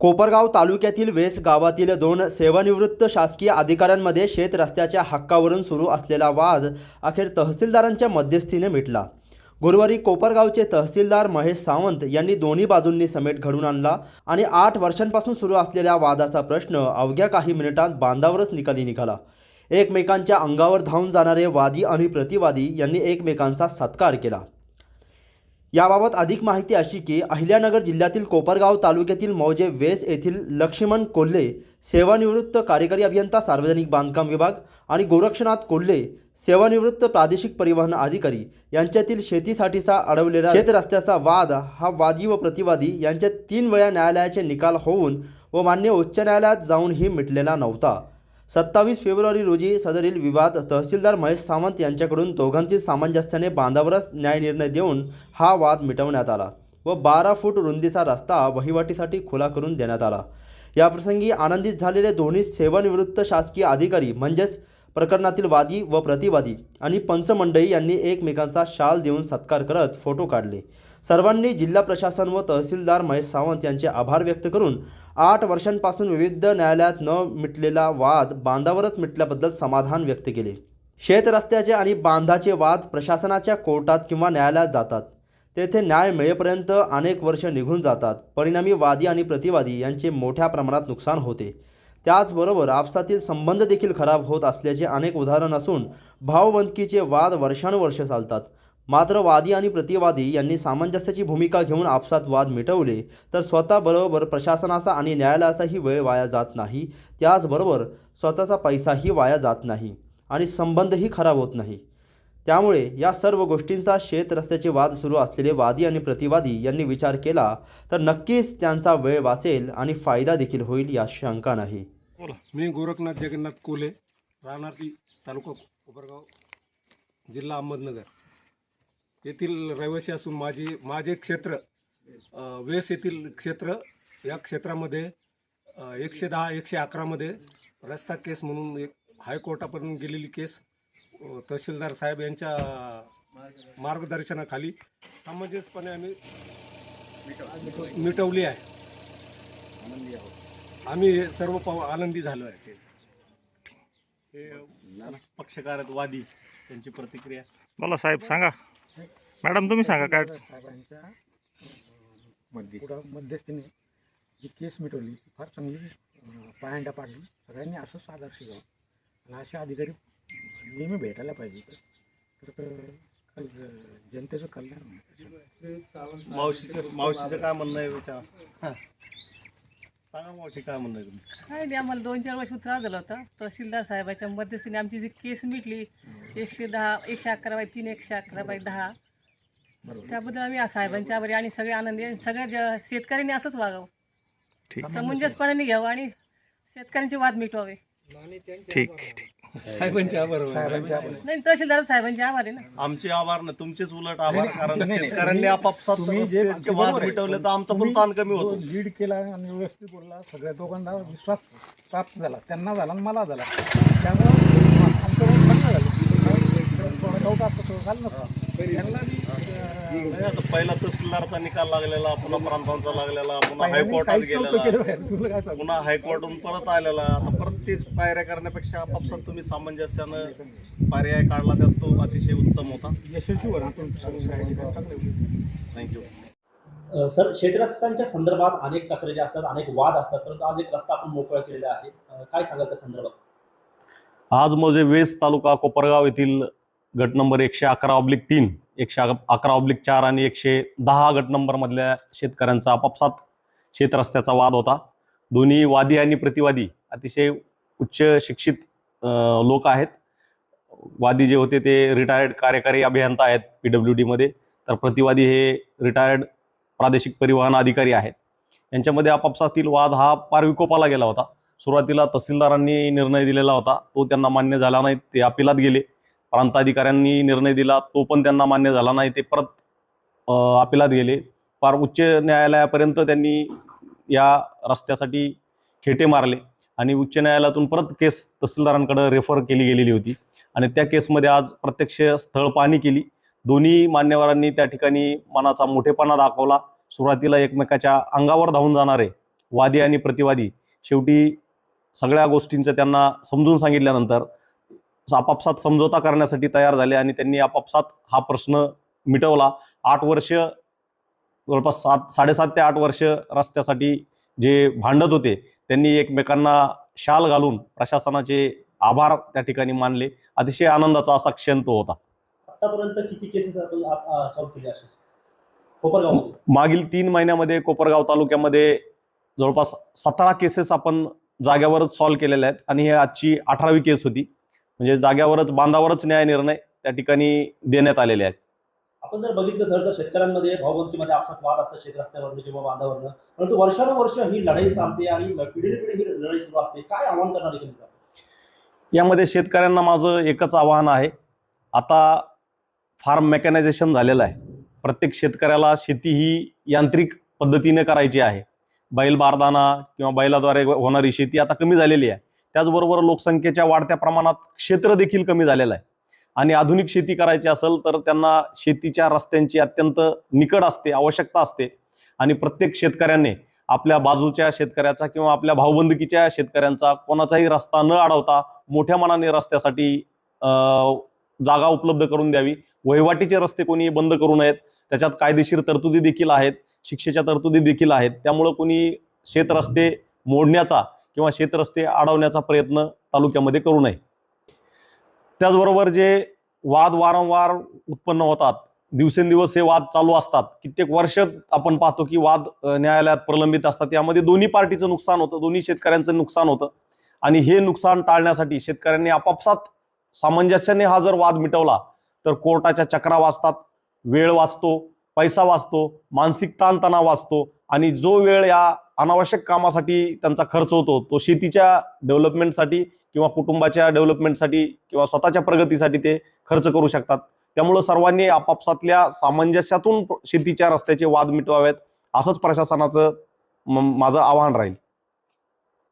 कोपरगाव तालुक्यातील वेस गावातील दोन सेवानिवृत्त शासकीय अधिकाऱ्यांमध्ये शेत रस्त्याच्या हक्कावरून सुरू असलेला वाद अखेर तहसीलदारांच्या मध्यस्थीने मिटला. गुरुवारी कोपरगावचे तहसीलदार महेश सावंत यांनी दोन्ही बाजूंनी समेट घडून आणला आणि आठ वर्षांपासून सुरू असलेल्या वादाचा प्रश्न अवघ्या काही मिनिटांत बांधावरच निकाली निघाला. एकमेकांच्या अंगावर धावून जाणारे वादी आणि प्रतिवादी यांनी एकमेकांचा सत्कार केला. याबाबत अधिक माहिती अशी की अहिल्यानगर जिल्ह्यातील कोपरगाव तालुक्यातील मौजे वेस येथील लक्ष्मण कोल्हे सेवानिवृत्त कार्यकारी अभियंता सार्वजनिक बांधकाम विभाग आणि गोरक्षनाथ कोल्हे सेवानिवृत्त प्रादेशिक परिवहन अधिकारी यांच्यातील शेतीसाठीचा अडवलेला शेत रस्त्याचा वाद हा वादी व प्रतिवादी यांच्यात तीन वेळा न्यायालयाचे निकाल होऊन व मान्य उच्च न्यायालयात जाऊनही मिटलेला नव्हता. सत्तावीस फेब्रुवारी रोजी सदरील विवाद तहसीलदार महेश सावंत यांच्याकडून दोघांतील सामंजस्याने बांधावरच न्यायनिर्णय देऊन हा वाद मिटवण्यात आला व बारा फूट रुंदीचा रस्ता वहिवाटीसाठी खुला करून देण्यात आला. याप्रसंगी आनंदित झालेले दोन्ही सेवानिवृत्त शासकीय अधिकारी म्हणजेच प्रकरणातील वादी व प्रतिवादी आणि पंचमंडळी यांनी एकमेकांचा शाल देऊन सत्कार करत फोटो काढले. सर्वांनी जिल्हा प्रशासन व तहसीलदार महेश सावंत यांचे आभार व्यक्त करून आठ वर्षांपासून विविध न्यायालयात न मिटलेला वाद बांधावरच मिटल्याबद्दल समाधान व्यक्त केले. शेत रस्त्याचे आणि बांधाचे वाद प्रशासनाच्या कोर्टात किंवा न्यायालयात जातात. तेथे न्याय मिळेपर्यंत अनेक वर्ष निघून जातात. परिणामी वादी आणि प्रतिवादी यांचे मोठ्या प्रमाणात नुकसान होते. त्याचबरोबर आपसातील संबंध देखील खराब होत असल्याचे अनेक उदाहरण असून भावबंदकीचे वाद वर्षानुवर्ष चालतात. मात्र वादी आणि प्रतिवादी यांनी सामंजस्याची भूमिका घेऊन आपसात वाद मिटवले तर स्वतःबरोबर प्रशासनाचा आणि न्यायालयाचाही वेळ वाया जात नाही. त्याचबरोबर स्वतःचा पैसाही वाया जात नाही आणि संबंधही खराब होत नाही. त्यामुळे या सर्व गोष्टींचा शेत रस्त्याचे वाद सुरू असलेले वादी आणि प्रतिवादी यांनी विचार केला तर नक्कीच त्यांचा वेळ वाचेल आणि फायदा देखील होईल या शंका नाही. मी गोरखनाथ जगन्नाथ कोले राहणार तालुका कोपरगाव जिल्हा अहमदनगर. येथील रहिवासी असून माझी माझे क्षेत्र वेस येथील क्षेत्र या क्षेत्रामध्ये एकशे दहा एकशे अकरामध्ये रस्ता केस म्हणून एक हायकोर्टापर्यंत गेलेली केस तहसीलदार साहेब यांच्या मार्गदर्शनाखाली समंजसपणे आम्ही मिटवली आहे. आम्ही सर्व पाव आनंदी झालो आहे. ते हे पक्षकार आहेत वादी त्यांची प्रतिक्रिया. बोला साहेब सांगा. मॅडम तुम्ही सांगा काय अडचण? साहेबांच्या पुढं मध्यस्थीने जी केस मिटवली ती फार चांगली अं, पायंडा पाडली. सगळ्यांनी असंच आदर्श घ्यावा आणि असे अधिकारी नेहमी भेटायला पाहिजे तर तर कल जनतेचं कल्याण होईल. मावशीचं मावशीचं काय म्हणणं आहे विचार? हां. सांगा मावशी काय म्हणणं आहे तुम्ही काय नाही आम्हाला दोन चार वर्ष त्रास झाला होता. तहसीलदार साहेबाच्या मध्यस्थीने आमची जी केस मिटली एकशे दहा एकशे अकरा बाय तीन एकशे अकरा बाय दहा. त्याबद्दल आम्ही आ- साहेबांचे आभारी आणि सगळे आनंदी आहे. सगळ्या ज- शेतकऱ्यांनी असंच वागावं. ठीक. समंजसपणाने घ्यावं आणि शेतकऱ्यांचे वाद मिटवावे. ठीक ठीक. साहेबांचे आभार. साहेबांचे आभार. नाही तहसीलदार साहेबांचे आभारी ना. आमचे आभार ना तुमचेच उलट आभार कारण. शेतकऱ्यांनी आपापसात तुम्ही जे रस्त्याचे वाद आहे. मिटवले तर आमचा पण ताण कमी होतो लीड केला आणि व्यवस्थित बोलला सगळ्या दोघांना विश्वास प्राप्त झाला. त्यांना झाला आणि मला झाला. त्यामुळं आमचं चांगलं झालं थोडं असतं झालं नसतं. त्यांना बी, नाही, आता पहिला तहसीलदारचा निकाल लागलेला पुन्हा प्रांतांचा लागलेला पुन्हा हायकोर्टात गेलेला बाहेर. तुला काय सांगू? पुन्हा हायकोर्टून परत आलेला आता परत तेच पायऱ्या करण्यापेक्षा आपापसात तुम्ही सामंजस्यानं पर्याय काढला तर तो अतिशय उत्तम होता यशस्वी होणार आपण सगळं काय ठिकाणी चांगलं होईल. थँक्यू अ, सर शेतरस्त्यांच्या संदर्भात अनेक तक्रारी असतात अनेक वाद असतात परंतु आज एक रस्ता आपण मोकळा केलेला आहे अ, काय सांगाल त्या संदर्भात आज म्हणजे वेस तालुका कोपरगाव येथील गट नंबर एकशे अकरा ऑब्लिक तीन एकशे अकरा ऑब्लिक चार आणि एकशे दहा गट नंबरमधल्या शेतकऱ्यांचा आपापसात शेतरस्त्याचा वाद होता. दोन्ही वादी आणि प्रतिवादी अतिशय उच्च शिक्षित लोक आहेत. वादी जे होते ते रिटायर्ड कार्यकारी अभियंता आहेत पी डब्ल्यू डीमध्ये तर प्रतिवादी हे रिटायर्ड प्रादेशिक परिवहन अधिकारी आहेत. यांच्यामध्ये आपापसातील वाद हा पार विकोपाला गेला होता. सुरुवातीला तहसीलदारांनी निर्णय दिलेला होता. तो त्यांना मान्य झाला नाही ते अपिलात गेले. प्रांताधिकाऱ्यांनी निर्णय दिला तो पण त्यांना मान्य झाला नाही. ते परत अपिलात गेले. फार उच्च न्यायालयापर्यंत त्यांनी या रस्त्यासाठी खेटे मारले आणि उच्च न्यायालयातून परत केस तहसीलदारांकडे रेफर केली गेलेली होती. आणि त्या केसमध्ये आज प्रत्यक्ष स्थळ पाहणी केली. दोन्ही मान्यवरांनी त्या ठिकाणी मनाचा मोठेपणा दाखवला. सुरुवातीला एकमेकाच्या अंगावर धावून जाणारे वादी आणि प्रतिवादी. शेवटी सगळ्या गोष्टींचं त्यांना समजून सांगितल्यानंतर आपापसात समझोता करण्यासाठी तयार झाले आणि त्यांनी आपापसात हा प्रश्न मिटवला. आठ वर्ष जवळपास सात साडेसात ते आठ वर्ष रस्त्यासाठी जे भांडत होते त्यांनी एकमेकांना शाल घालून प्रशासनाचे आभार त्या ठिकाणी मानले. अतिशय आनंदाचा असा क्षण तो होता. आतापर्यंत किती केसेस आपण सॉल्व्ह केले असे? कोपरगावमध्ये. मागील तीन महिन्यामध्ये कोपरगाव तालुक्यामध्ये जवळपास सतरा केसेस आपण जाग्यावरच सॉल्व्ह केलेल्या आहेत आणि ही आजची अठरावी केस होती. म्हणजे जाग्यावरच बांधावरच न्याय निर्णय त्या ठिकाणी देण्यात आलेले आहेत. आपण जर बघितलं सर तर शेतकऱ्यांमध्ये भावबंदीमध्ये आपसात वाद असतात शेत रस्त्यावरनं किंवा बांधावरनं. परंतु वर्षानुवर्ष ही लढाई चालते आणि पिढी पिढी ही लढाई सुरू असते. काय आव्हान करणार आहे यामध्ये शेतकऱ्यांना माझं एकच आव्हान आहे. आता फार्म मेकॅनायझेशन झालेलं आहे. प्रत्येक शेतकऱ्याला शेती ही यांत्रिक पद्धतीने करायची आहे. बैल बारदाना किंवा बैलाद्वारे होणारी शेती आता कमी झालेली आहे. त्याचबरोबर लोकसंख्येच्या वाढत्या प्रमाणात क्षेत्र देखील कमी झालेलं आहे. आणि आधुनिक शेती करायची असेल तर त्यांना शेतीच्या रस्त्यांची अत्यंत निकड असते आवश्यकता असते. आणि प्रत्येक शेतकऱ्याने आपल्या बाजूच्या शेतकऱ्याचा किंवा आपल्या भाऊबंदकीच्या शेतकऱ्यांचा कोणाचाही रस्ता न अडवता मोठ्या मनाने रस्त्यासाठी जागा उपलब्ध करून द्यावी. वहिवाटीचे रस्ते कोणी बंद करू नयेत. त्याच्यात कायदेशीर तरतुदी देखील आहेत. शिक्षेच्या तरतुदी देखील आहेत. त्यामुळं कोणी शेतरस्ते मोडण्याचा किंवा शेतरस्ते अडवण्याचा प्रयत्न तालुक्यामध्ये करू नये. त्याचबरोबर जे वाद वारंवार उत्पन्न होतात दिवसेंदिवस हे वाद चालू असतात कित्येक वर्ष आपण पाहतो की वाद न्यायालयात प्रलंबित असतात. यामध्ये दोन्ही पार्टीचं नुकसान होतं दोन्ही शेतकऱ्यांचं नुकसान होतं. आणि हे नुकसान टाळण्यासाठी शेतकऱ्यांनी आपापसात सामंजस्याने हा जर वाद मिटवला तर कोर्टाच्या चक्रा वाचतात वेळ वाचतो पैसा वाचतो मानसिक ताणतणाव वाचतो आणि जो वेळ या अनावश्यक कामासाठी त्यांचा खर्च होतो तो शेतीच्या डेव्हलपमेंटसाठी किंवा कुटुंबाच्या डेव्हलपमेंटसाठी किंवा स्वतःच्या प्रगतीसाठी ते खर्च करू शकतात. त्यामुळं सर्वांनी आपापसातल्या सामंजस्यातून शेतीच्या रस्त्याचे वाद मिटवावेत असंच प्रशासनाचं माझं आवाहन राहील.